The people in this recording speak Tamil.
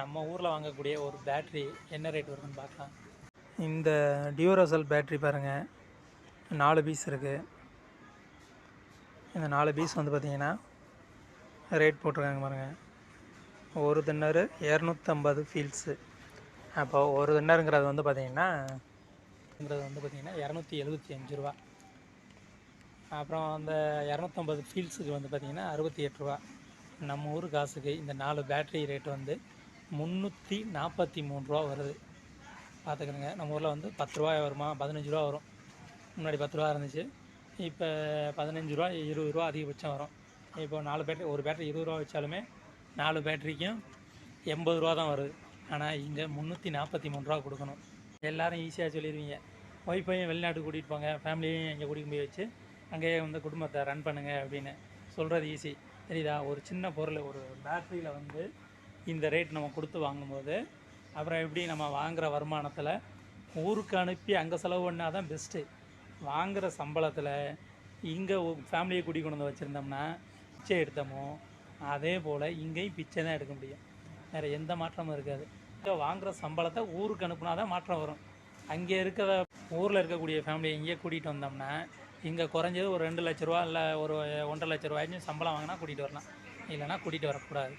நம்ம ஊரில் வாங்கக்கூடிய ஒரு பேட்ரி என்ன ரேட் வருதுன்னு பார்க்கலாம். இந்த டியூரோசல் பேட்ரி பாருங்கள் நாலு பீஸ் இருக்குது இந்த நாலு பீஸ் வந்து பார்த்திங்கன்னா ரேட் போட்டிருக்காங்க பாருங்கள் ஒரு தின்னரு இரநூத்தம்பது ஃபீல்ஸு அப்போ ஒரு தின்னருங்கிறது வந்து பார்த்திங்கன்னாங்கிறது வந்து பார்த்தீங்கன்னா இரநூத்தி எழுபத்தி அஞ்சு ரூபா. அப்புறம் அந்த இரநூத்தம்பது ஃபீல்ஸுக்கு வந்து பார்த்தீங்கன்னா அறுபத்தி எட்டு ரூபா. நம்ம ஊர் காசுக்கு இந்த நாலு பேட்ரி ரேட் வந்து முந்நூற்றி நாற்பத்தி மூணு ரூபா வருது. பார்த்துக்கணுங்க. நம்ம ஊரில் வந்து பத்து ரூபாய் வருமா? பதினஞ்சு ரூபா வரும். முன்னாடி பத்து ரூபா இருந்துச்சு. இப்போ பதினஞ்சு ரூபா இருபது ரூபா அதிகபட்சம் வரும். இப்போ நாலு பேட்டரி ஒரு பேட்டரி இருபது ரூபா வச்சாலுமே நாலு பேட்டரிக்கும் எண்பது ரூபா தான் வருது. ஆனால் இங்கே முந்நூற்றி நாற்பத்தி மூணு ரூபா கொடுக்கணும். எல்லோரும் ஈஸியாக சொல்லிடுவீங்க ஒய்ஃபையும் வெளிநாட்டுக்கு கூட்டிகிட்டு போங்க. ஃபேமிலியையும் இங்கே கூட்டிகிட்டு போய் வச்சு அங்கேயே வந்து குடும்பத்தை ரன் பண்ணுங்க அப்படின்னு சொல்கிறது ஈஸி தெரியுதா? ஒரு சின்ன பொருள் ஒரு பேட்டரியில் வந்து இந்த ரேட் நம்ம கொடுத்து வாங்கும்போது அப்புறம் எப்படி நம்ம வாங்குகிற வருமானத்தில் ஊருக்கு அனுப்பி அங்கே செலவு பண்ணால் தான் பெஸ்ட்டு வாங்குகிற சம்பளத்தில் இங்கே ஃபேமிலியை குடி கொண்டு வந்து வச்சுருந்தோம்னா பிச்சை எடுத்தோமோ அதே போல் இங்கேயும் பிச்சை தான் எடுக்க முடியும். வேறு எந்த மாற்றமும் இருக்காது. இங்கே வாங்குகிற சம்பளத்தை ஊருக்கு அனுப்புனா தான் மாற்றம் வரும். அங்கே இருக்கிற ஊரில் இருக்கக்கூடிய ஃபேமிலியை இங்கே கூட்டிகிட்டு வந்தோம்னா இங்கே குறைஞ்சது ஒரு ரெண்டு லட்ச ரூபா இல்லை ஒரு ஒன்றரை லட்ச ரூபாய்க்கும் சம்பளம் வாங்கினா கூட்டிகிட்டு வரலாம். இல்லைன்னா கூட்டிகிட்டு வரக்கூடாது.